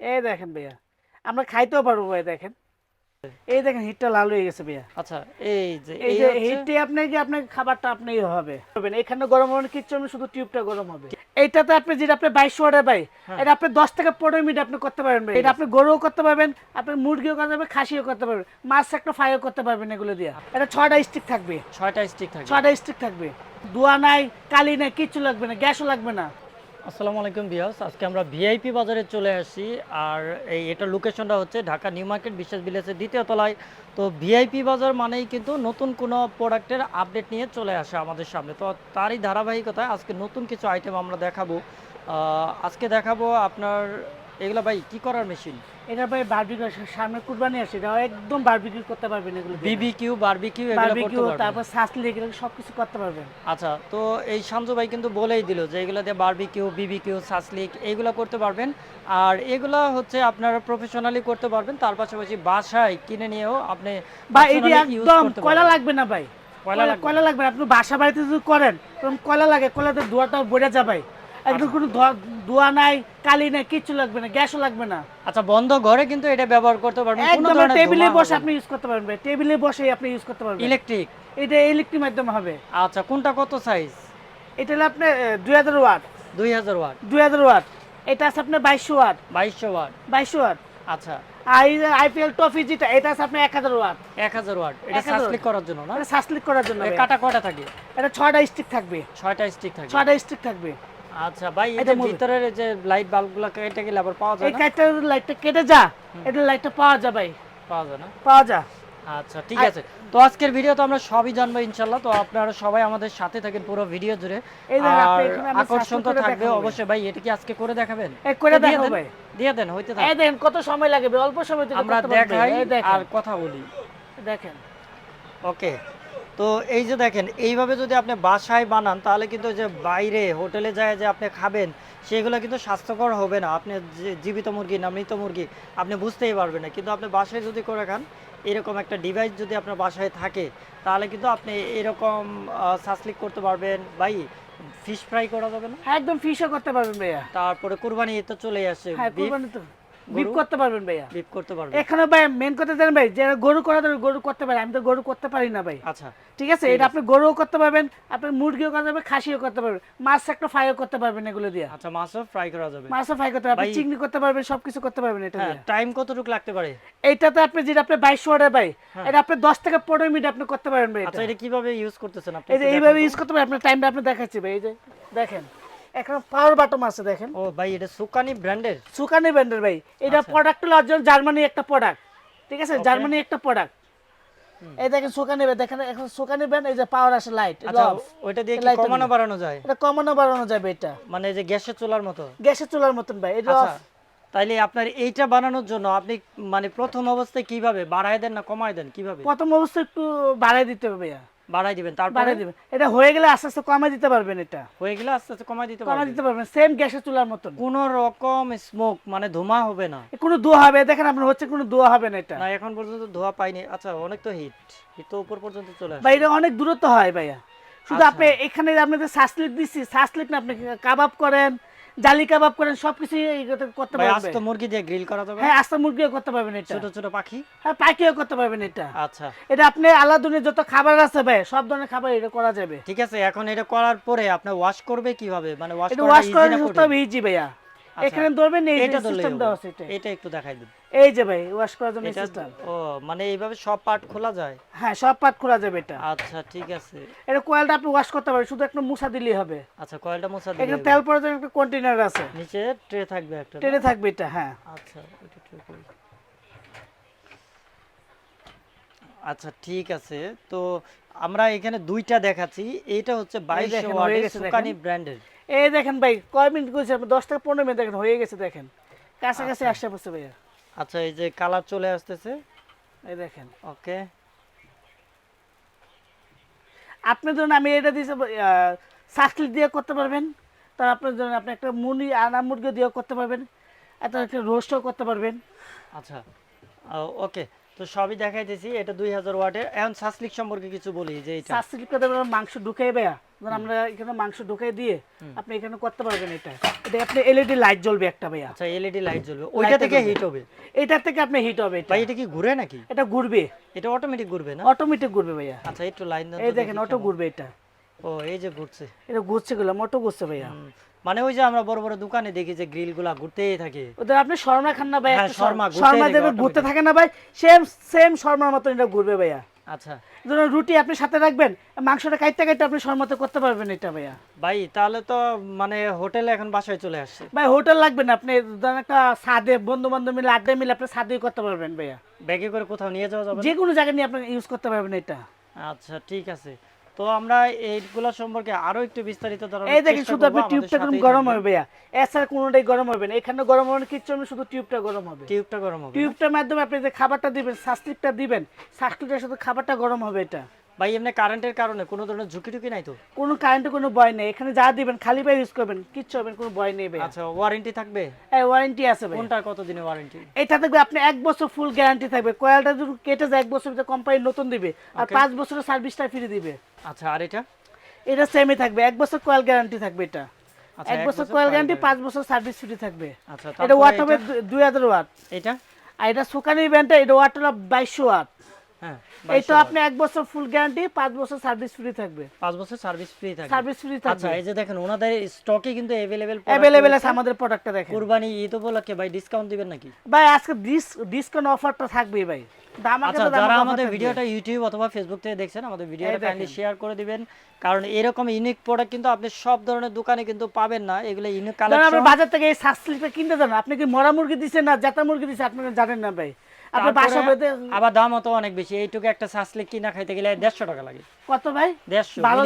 এই দেখেন ভাইয়া আমরা খাইতেও পারব ভাই দেখেন। এই দেখেন হিটটা লাল হয়ে গেছে ভাইয়া। আচ্ছা এই যে এই যে হচ্ছে- হিটে আপনি যে আপনার খাবারটা আপনি ইয়ে হবে। এখানে গরম হবে কিচ্ছু না, শুধু টিউবটা গরম হবে। এইটাতে আপনি যেটা আপনি বাইশ ওয়াটে ভাই হ্যাঁ। এটা আপনি দশ থেকে পনেরো মিনিট আপনি করতে পারবেন ভাই এটা আপনি গরুও করতে পারবেন আপনি মুরগিও করতে পারবেন খাসিও করতে পারবেন মাছ একটা ফ্রাইও করতে পারবেন এগুলো দিয়ে। এটা ছয়টা স্টিক থাকবে। ছয়টা স্টিক থাকবে। ছয়টা স্টিক থাকবে। দোয়া নাই কালি নাই কিচ্ছু লাগবে না গ্যাসও লাগবে না। আসসালামু আলাইকুম বিয়াস আজকে আমরা ভিআইপি বাজারে চলে আসি। আর এই এটা লোকেশনটা হচ্ছে ঢাকা নিউ মার্কেট, বিশ্বাস ভিলেজের দ্বিতীয় তলায়। তো ভিআইপি বাজার মানেই কিন্তু নতুন কোনো প্রোডাক্টের আপডেট নিয়ে চলে আসে আমাদের সামনে। তো তারই ধারাবাহিকতায় আজকে নতুন কিছু আইটেম আমরা দেখাবো। আজকে দেখাবো আপনার এগুলো ভাই কি করার মেশিন এটা ভাই বারবিকিউ সামনে কুরবানি আসে এটা একদম বারবিকিউ করতে পারবেন এগুলো বিবিকিউ বারবিকিউ এগুলো করতে পারবেন। তারপর সাসলি এগুলো সবকিছু করতে পারবেন। আচ্ছা তো এই শামসু ভাই কিন্তু বলেই দিল যে এগুলো দিয়ে বারবিকিউ বিবিকিউ সাসলিক এইগুলো করতে পারবেন। আর এগুলো হচ্ছে আপনারা প্রফেশনালি করতে পারবেন তার পাশাপাশি বাসায় কিনে নিয়েও আপনি ভাই এটি একদম কয়লা লাগবে না ভাই? কয়লা লাগবে? কয়লা লাগবে। আপনি বাসা বাড়িতে যদি করেন তখন কয়লা লাগে কয়লাতে ধোয়াটা বেড়ে যাবে। একদম। কোনো ধোয়া- নাই কালি নাই কিচ্ছু লাগবে না গ্যাসও লাগবে না। আচ্ছা বন্ধ ঘরে কিন্তু এটা ব্যবহার করতে পারবেন একদম টেবিলে বসে আপনি ইউজ করতে পারবেন টেবিলে বসে আপনি ইউজ করতে পারবেন। ইলেকট্রিক এটা ইলেকট্রিক মাধ্যমে হবে। আচ্ছা কোনটা কত সাইজ এটা হলো আপনার দুই হাজার ওয়াট। দুই হাজার ওয়াট। দুই হাজার ওয়াট। এটা আছে আপনার বাইশশো ওয়াট। বাইশশো ওয়াট। বাইশশো ওয়াট। আচ্ছা। আর আইপিএল ট্রফি যেটা এটা আছে আপনার এক হাজার ওয়াট। এক হাজার ওয়াট। এটা 1000 সাসলিক করার জন্য না? সাসলিক করার জন্য কাটা কয়টা থাকে? এটা ছয়টা স্টিক থাকবে। ছয়টা স্টিক থাকবে। ছয়টা স্টিক থাকবে। আচ্ছা ভাই এটা। ভিতরের যে লাইট বাল্বগুলো কেটে গেলে আবার পাওয়া যায় এই না? কাঠটার লাইটটা কেটে যা এটা লাইটটা পাওয়া যায় ভাই। পাওয়া যায় না? পাওয়া যায়। আচ্ছা ঠিক আছে। তো আজকের ভিডিও তো আমরা সবই জানব ইনশাল্লাহ তো আপনারা সবাই আমাদের সাথে থাকেন পুরো ভিডিও জুড়ে। এই আর আকর্ষণ তো থাকবে অবশ্যই। ভাই এটা কি আজকে করে দেখাবেন? করে দেখাবো দেন, ভাই। দিয়ে দেন হইতে থাক। এই দেখেন কত সময় লাগবে। অল্প সময় আমরা দেখাই আর কথা বলি। দেখেন। ওকে। তো এই যে দেখেন এইভাবে যদি আপনি বাসায় বানান তাহলে কিন্তু যে বাইরে হোটেলে যায় যে আপনি খাবেন সেগুলো কিন্তু স্বাস্থ্যকর হবে না। আপনি যে জীবিত মুরগি না মৃত মুরগি আপনি বুঝতেই পারবেন না। কিন্তু আপনি বাসায় যদি করে খান এরকম একটা ডিভাইস যদি আপনার বাসায় থাকে তাহলে কিন্তু আপনি এরকম সাসলিক করতে পারবেন। ভাই ফিশ ফ্রাই করা যাবে না? হ্যাঁ একদম ফিশও করতে পারবেন ভাইয়া। তারপরে কুরবানি তো চলে আসছে হ্যাঁ কুরবানি তো বিপ করতে পারবেন ভাইয়া। বিফ করতে পারবেন। এখানে ভাই মেন কথা জানেন ভাই যারা গরু করা যাবে গরু করতে পারে আমি তো গরু করতে পারি না ভাই। আচ্ছা। ঠিক আছে? এটা আপনি গরুও করতে পারবেন আপনি মুরগিও করতে পারবেন খাসিও করতে পারবেন। মাছ একটা ফ্রাইও করতে পারবেন এগুলো দিয়ে। আচ্ছা মাছও ফ্রাই করা যাবে। মাছও ফ্রাই করতে পারবেন চিংড়ি করতে পারবেন সবকিছু করতে পারবেন এটা হ্যাঁ টাইম কতটুকু লাগতে পারে? এইটাতে আপনি যেটা আপনি বাইশ ওয়ার্ডে ভাই হ্যাঁ। এটা আপনি দশ থেকে পনেরো মিনিট আপনি করতে পারবেন ভাই আচ্ছা এটা। কীভাবে ইউজ করতেছেন আপনি এই যে এইভাবে ইউজ করতে পারেন আপনার টাইমটা আপনি দেখাচ্ছি ভাই এই যে দেখেন। এখানে পাওয়ার বাটম আছে দেখেন। ও ভাই এটা সুকানি ব্র্যান্ডের? সুকানি ব্র্যান্ডের ভাই। এটা আচ্ছা। প্রোডাক্ট হলো অরিজিনাল জার্মানি একটা প্রোডাক্ট ঠিক আছে? জার্মানি একটা প্রোডাক্ট এই দেখেন সুকানি দেখেন এখন সুকানি ব্র্যান্ড এই যে পাওয়ার আসে লাইট আচ্ছা ওইটা দিয়ে কি কমানো বাড়ানো যায়? এটা কমানো বাড়ানো যাবে এটা। মানে এই যে গ্যাসের চুলার মতো? গ্যাসের চুলার মতন ভাই এটা আচ্ছা তাইলে আপনার এইটা বানানোর জন্য আপনি মানে প্রথম অবস্থায় কীভাবে বাড়ায় দেন না কমায় দেন কীভাবে? প্রথম অবস্থায় একটু বাড়াই দিতে হবে ভাইয়া। বাড়াই দিবেন তারপরে দিবেন। এটা হয়ে গেলে আস্তে আস্তে কমাই দিতে পারবেন এটা। হয়ে গেলে আস্তে আস্তে দিতে কমাই পারবেন। দিতে পারবেন সেম গ্যাসের চুলার মতন। কোন রকম স্মোক মানে ধোঁয়া হবে না। কোনো দোয়া হবে দেখেন আপনার হচ্ছে কোনো দোয়া হবে না এটা। না এখন পর্যন্ত ধোঁয়া পাইনি। আচ্ছা অনেক তো হিট হিট তো উপর পর্যন্ত চলে আসে এটা অনেক দূরত্ব হয় ভাইয়া। শুধু আচ্ছা। আপনি এখানে আপনাদের শাসলিক দিচ্ছি শাসলিক না আপনি কাবাব করেন জালি কাবাব করেন সবকিছু করতে ভাই আজ পারবেন। তো মুরগি দিয়ে গ্রিল করা যাবে? হ্যাঁ আস্ত মুরগিও করতে পারবেন এটা। ছোট ছোট পাখি? হ্যাঁ পাখিও করতে পারবেন এটা। আচ্ছা। এটা আপনি আলাদুনের যত খাবার আছে ভাই সব ধরনের খাবার এটা করা যাবে। ঠিক আছে এখন এটা করার পরে আপনি ওয়াশ করবে কীভাবে? মানে ওয়াশ করা ইজি না ইজি ভাইয়া। এখানে ধরবেন এই এটা ধরলেই সিস্টেম। দেওয়া আছে এটা। এটা একটু দেখাই দিন। এই যে ভাই ওয়াশ করার জন্য সিস্টেম ও মানে এইভাবে সব পার্ট খোলা যায়? হ্যাঁ সব পার্ট খোলা যাবে এটা। আচ্ছা ঠিক আছে। এটা কোয়েলটা আপনি ওয়াশ করতে পারবেন শুধু একটা মুছা দিলেই হবে। আচ্ছা কয়েলটা মোছা এখানে তেল পড়ার জন্য একটা কন্টেনার আছে। নিচে ট্রে থাকবে একটা? টেনে থাকবে এটা হ্যাঁ। আচ্ছা ওইটা ট্রে করি। আচ্ছা ঠিক আছে। তো আমরা এখানে দুইটা দেখাচ্ছি। এইটা হচ্ছে বাইশ ওয়াটের সুকানি ব্র্যান্ডের এই দেখেন ভাই কয় মিনিট করেছে আপনি দশ থেকে পনেরো মিনিট দেখেন হয়ে গেছে দেখেন। কাছাকাছি আসতে পারছে ভাইয়া। আচ্ছা এই যে কালার চলে আসতেছে? এই দেখেন। ওকে। আপনি ধরুন আমি এটা দিয়েছি সাকলি দিয়ে করতে পারবেন। তার আপনার ধরুন আপনি একটা মুনি আনা মুরগি দিয়েও করতে পারবেন। একটা রোস্টও করতে পারবেন। আচ্ছা ওকে। তো সবই দেখাইতেছি এটা দুই হাজার ওয়াটের। এখন সাসলিক সম্পর্কে কিছু বলি যে এটা। কথা বলে মাংস ঢুকাই ধরুন আমরা এখানে মাংস ঢুকাই দিয়ে আপনি এখানে করতে পারবেন এটা। এটা আপনি এলইডি লাইট জ্বলবে একটা ভাইয়া। আচ্ছা এলইডি লাইট জ্বলবে। ওইটা থেকে হিট হবে? এটা থেকে আপনি হিট হবে এটা। ভাই এটা কি ঘুরে নাকি? এটা ঘুরবে। এটা অটোমেটিক ঘুরবে না? অটোমেটিক ঘুরবে ভাইয়া। আচ্ছা একটু লাইন দেন এই দেখেন অটো ঘুরবে এটা। ও এই যে ঘুরছে। এটা ঘুরছে গুলো অটো ঘুরছে ভাইয়া। মানে ওই যে আমরা বড় বড় দোকানে দেখি যে গ্রিলগুলা ঘুরতেই থাকে। ওদের আপনি শর্মা খান না ভাই হ্যাঁ, শর্মা, শর্মা automatic। ঘুরতে থাকে না ভাই সেম সেম শর্মার মতন এটা ঘুরবে ভাইয়া। আচ্ছা। ধরুন রুটি আপনি সাথে রাখবেন মাংসটা আপনি শর্মাতে করতে পারবেন এটা ভাইয়া। ভাই তাহলে তো মানে হোটেলে এখন বাসায় চলে আসছে। ভাই হোটেল লাগবে না আপনি ধরেন একটা সাদে বন্ধু বান্ধব মিলে আড্ডা মিলে আপনি সাদে করতে পারবেন ভাইয়া। ব্যাগে করে কোথাও নিয়ে যাওয়া যাবে? যে কোনো জায়গায় নিয়ে আপনি ইউজ করতে পারবেন এটা। আচ্ছা ঠিক আছে। তো আমরা এইগুলা সম্পর্কে আরও একটু বিস্তারিত ধরো এই দেখেন শুধু আপনি টিউবটা একদম গরম হবে ভাইয়া। এছাড়া কোনোটাই গরম হবে না। এখানে গরম হবে কিচ্ছু হবে শুধু টিউবটা গরম হবে। টিউবটা গরম হবে? টিউবটার মাধ্যমে আপনি যে খাবারটা দিবেন শাস্তিকটা দিবেন শাস্তিকটার সাথে খাবারটা গরম হবে এটা। ভাই এমনি কারেন্টের কারণে কোনো ধরনের ঝুঁকি টুকি নাই তো? কোনো কারেন্টের কোনো ভয় নেই। এখানে যা দিবেন খালি পায়ে ইউজ করবেন কিচ্ছু হবে কোনো ভয় নেই ভাইয়া আচ্ছা ওয়ারেন্টি থাকবে? এই ওয়ারেন্টি আছে ভাই। কোনটা কতদিনের ওয়ারেন্টি এটা থাকবে আপনি এক বছর ফুল গ্যারান্টি থাকবে। কয়েলটা যদি কেটে যায় এক বছর ভিতরে কোম্পানি নতুন দিবে। আর পাঁচ বছরের সার্ভিসটা ফ্রি দিবে। আচ্ছা আর এটা? এটা সেমই থাকবে। এক বছর কয়েল গ্যারান্টি থাকবে এটা। আচ্ছা, এক বছর কয়েল গ্যারান্টি পাঁচ বছর সার্ভিস ফ্রি থাকবে। আচ্ছা এটা ওয়াট হবে? দুই হাজার ওয়াট এটা? আর এটা সুকানি ব্যান্ডটা এটা ওয়াট হলো বাইশশো ওয়াট হ্যাঁ এই তো 2200 আপনি এক বছর ফুল গ্যারান্টি পাঁচ বছর সার্ভিস ফ্রি থাকবে পাঁচ বছর সার্ভিস ফ্রি থাকবে সার্ভিস ফ্রি আচ্ছা থাকবে এই যে দেখেন ওনাদের স্টকে কিন্তু अवेलेबल অ্যাভেলেবেল আছে আমাদের প্রোডাক্টটা দেখেন কুরবানি ঈদ উপলক্ষে ভাই ডিসকাউন্ট দিবেন নাকি ভাই আজকে ডিসকাউন্ট অফারটা থাকবেই ভাই দাম আচ্ছা যারা আমাদের ভিডিওটা ইউটিউব অথবা ফেসবুক থেকে দেখছেন আমাদের ভিডিওটা দেখেন। কাইন্ডলি শেয়ার করে দিবেন কারণ এরকম ইউনিক প্রোডাক্ট কিন্তু আপনি সব ধরনের দোকানে কিন্তু পাবেন না এগুলো ইউনিক ধরেন কালেকশন আপনি বাজার থেকে এই সাসলিটা কিনতে যান আপনি কি মরা মুরগি দিচ্ছেন না জাতা মুরগি দিচ্ছেন আপনি জানেন না ভাই আপনি বাসা আবার দামও তো অনেক বেশি। এইটুকু একটা কিনা খাইতে গেলে দেড়শো টাকা লাগে। কত ভাই? দেড়শো ভালো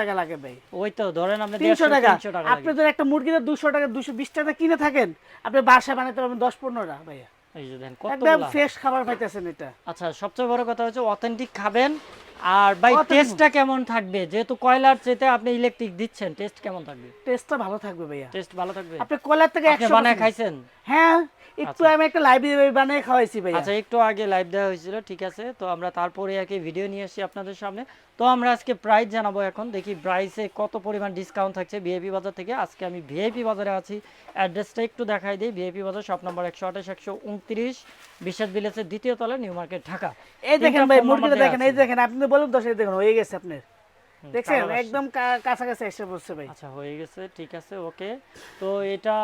টাকা লাগে ভাই। ওই তো ধরেন আপনি তিনশো দেড়শো টাকা। তিনশো টাকা আপনি যদি একটা মুরগিতে টাকা দুশো বিশ টাকা কিনে থাকেন আপনি বাসা বানাতে পারবেন দশ পনেরোটা ভাইয়া। এই যে দেন একদম ফ্রেশ খাবার পাইতেছেন এটা। আচ্ছা সবচেয়ে বড় কথা হচ্ছে অথেন্টিক খাবেন আর ভাই টেস্টটা কেমন থাকবে? যেহেতু কয়লার চেতে আপনি ইলেকট্রিক দিচ্ছেন টেস্ট কেমন থাকবে? টেস্টটা ভালো থাকবে ভাইয়া। টেস্ট ভালো থাকবে? আপনি কলার থেকে আপনি বানায় খাইছেন? হ্যাঁ একটু আমি একটা লাইব্রেরি বানিয়ে খাওয়াইছি ভাইয়া। আচ্ছা একটু আগে লাইভ দেওয়া হয়েছিল ঠিক আছে? তো আমরা তারপরে কি ভিডিও নিয়ে এসেছি আপনাদের সামনে। তো আমরা আজকে প্রাইস জানাব এখন। দেখি প্রাইসে কত পরিমাণ ডিসকাউন্ট থাকছে ভিআইপি বাজার থেকে। আজকে আমি ভিআইপি বাজারে আছি। অ্যাড্রেসটা একটু দেখাই দিই। ভিআইপি বাজার শপ নম্বর একশো আঠাশ একশো উনত্রিশ বিশ্বাস ভিলেজের দ্বিতীয় তলা নিউ মার্কেট ঢাকা। এই দেখেন ভাই মুরগিটা দেখেন এই দেখেন আপনি দেখুন হয়ে গেছে আপনার। দেখছেন? একদম কাছাকাছি এসে বসছে ভাই। আচ্ছা হয়ে গেছে ঠিক আছে ওকে। তো এটা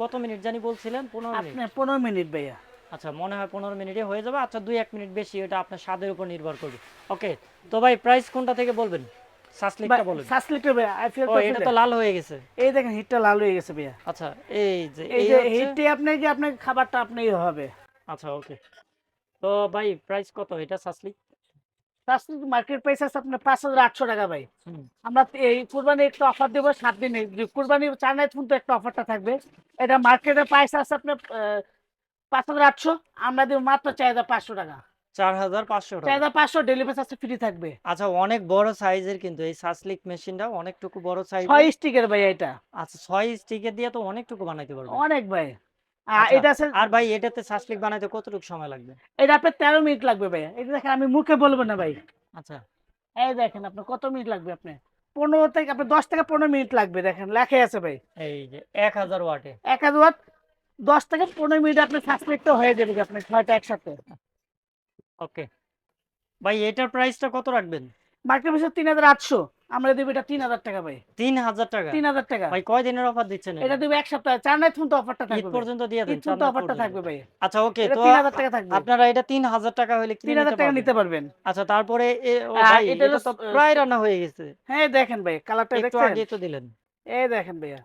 কত মিনিট জানি বলছিলেন? পনেরো মিনিট। পনেরো মিনিট ভাইয়া। আচ্ছা মনে হয় পনেরো মিনিটে হয়ে যাবে। আচ্ছা দুই এক মিনিট বেশি এটা আপনার স্বাদের উপর নির্ভর করবে। ওকে তো ভাই প্রাইস কোনটা থেকে বলবেন? সাসলিকটা বলুন। এটা তো লাল হয়ে গেছে। এই দেখেন হিটটা লাল হয়ে গেছে ভাইয়া। আচ্ছা এই যে এই এই যে হিটটি আপনি আপনার খাবারটা আপনি হবে। আচ্ছা ওকে। তো ভাই প্রাইস কত? এটা সাসলিক মার্কেট প্রাইস আছে আপনার পাঁচ হাজার আটশো টাকা ভাই। আমরা এই কুরবানি একটা অফার দেবো সাত দিনে কুরবানি কিন্তু একটা অফারটা থাকবে। এটা মার্কেটের প্রাইস আছে আপনার পাঁচ হাজার আটশো আমরা দেবো মাত্র হাজার পাঁচশো টাকা। চার হাজার পাঁচশো চার হাজার পাঁচশো ডেলিভারি চার্জ ফ্রি থাকবে। আচ্ছা অনেক বড় সাইজের কিন্তু এই সাসলিক মেশিনটা অনেকটুকু বড় সাইজ ছয় স্টিকের ভাই এটা। আচ্ছা ছয় স্টিকের দিয়ে তো অনেকটুকু বানাইতে পারবে অনেক ভাই। এটা আছে আর ভাই এটাতে সাসলিক বানাইতে কতটুকু সময় লাগবে? এটা আপনার তেরো মিনিট লাগবে ভাই এটা দেখেন আমি মুখে বলব না ভাই। আচ্ছা। এই দেখেন আপনার কত মিনিট লাগবে আপনি পনেরো থেকে আপনার দশ থেকে পনেরো মিনিট লাগবে দেখেন লেখা আছে ভাই। এই যে এক হাজার ওয়াটে। এক হাজার watt, দশ থেকে পনেরো মিনিট আপনার সাসপেক্টও হয়ে যাবে আপনার ছয়টা একসাথে। ওকে। ভাই এটার প্রাইসটা কত রাখবেন? মার্কেট প্রাইস তিন হাজার আটশো। আমরা দেবো এটা তিন হাজার টাকা ভাই। তিন হাজার টাকা? তিন হাজার টাকা। ভাই কয় দিনের অফার দিচ্ছেন এটা? দেবো এক সপ্তাহ। চার নাইট ফোন তো অফারটা থাকবে ভাই। পর্যন্ত দিয়ে দেন ঈদ পর্যন্ত অফারটা পর্যন্ত। থাকবে ভাই। আচ্ছা ওকে তো তিন হাজার টাকা থাকবে। আপনারা এটা তিন হাজার টাকা হলে কিনে তিন হাজার নিতে টাকা নিতে পারবেন। আচ্ছা তারপরে ভাই এটা তো প্রায় রান্না হয়ে গেছে। হ্যাঁ দেখেন ভাই কালারটা একটু আগে তো দিলেন। এই দেখেন ভাইয়া।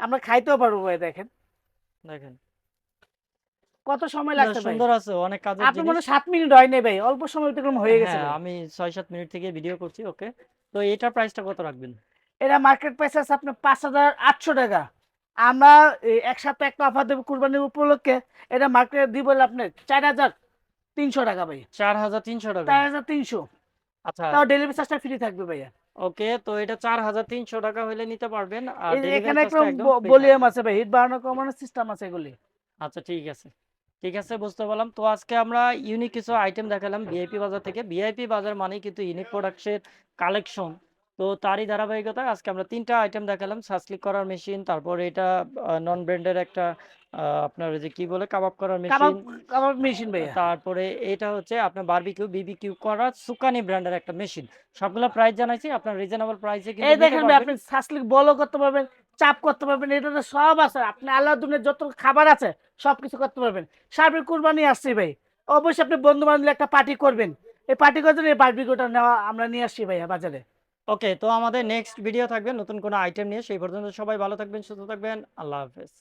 আমরা খাইতেও পারব ভাই দেখেন। দেখেন। কত সময় লাগছে সুন্দর আছে অনেক কাজের আপনি মনে জিনিস। হয় সাত মিনিট হয় নাই ভাই অল্প সময় তো হয়ে গেছে হ্যাঁ আমি ছয় সাত মিনিট থেকে ভিডিও করছি ওকে তো এটার প্রাইসটা কত রাখবেন? এটা মার্কেট প্রাইস আছে আপনার পাঁচ হাজার আটশো টাকা। আমরা এক সপ্তাহে একটা অফার দেবো কুরবানির উপলক্ষে এটা মার্কেটে দিব আপনি চার হাজার তিনশো টাকা ভাই। চার হাজার তিনশো টাকা? চার হাজার তিনশো। আচ্ছা। তাও ডেলিভারি চার্জটা ফ্রি থাকবে ভাইয়া। ওকে তো এটা চার হাজার তিনশো টাকা হলে নিতে পারবেন আর এখানে একটা ভলিউম আছে ভাই হিট বাড়ানো কমানোর সিস্টেম আছে এগুলি। আচ্ছা ঠিক আছে। ঠিক আছে বুঝতে পারলাম। তো আজকে আমরা ইউনিক কিছু আইটেম দেখালাম ভিআইপি বাজার থেকে। ভিআইপি বাজার মানে কিন্তু ইউনিক প্রোডাক্টসের কালেকশন তো তারই ধারাবাহিকতায় আজকে আমরা তিনটা আইটেম দেখালাম। সাসলিক করার মেশিন তারপর এটা নন ব্র্যান্ডের একটা আপনার যে কি বলে কাবাব করার মেশিন কাবাব মেশিন ভাই তারপরে এটা হচ্ছে আপনার বারবিকিউ বিবিকিউ করা সুকানি ব্র্যান্ডের একটা মেশিন সবগুলো প্রাইস জানাইছি আপনার রিজনেবল প্রাইসে কিন্তু এই দেখেন আপনি সাসলিক বলও করতে পারবেন। চাপ করতে পারবেন এটাতে সব আছে। আপনি আল্লাহ দুনের যত খাবার আছে সব কিছু করতে পারবেন। সার্বিক কুরবানি আসছে ভাই। অবশ্যই আপনি বন্ধু বান্ধবী একটা পার্টি করবেন। এই পার্টি জন্য এই বার্বিকোটা নেওয়া আমরা নিয়ে আসছি ভাইয়া বাজারে। ওকে তো আমাদের নেক্সট ভিডিও থাকবে নতুন কোনো আইটেম নিয়ে। সেই পর্যন্ত সবাই ভালো থাকবেন, সুস্থ থাকবেন। আল্লাহ হাফেজ।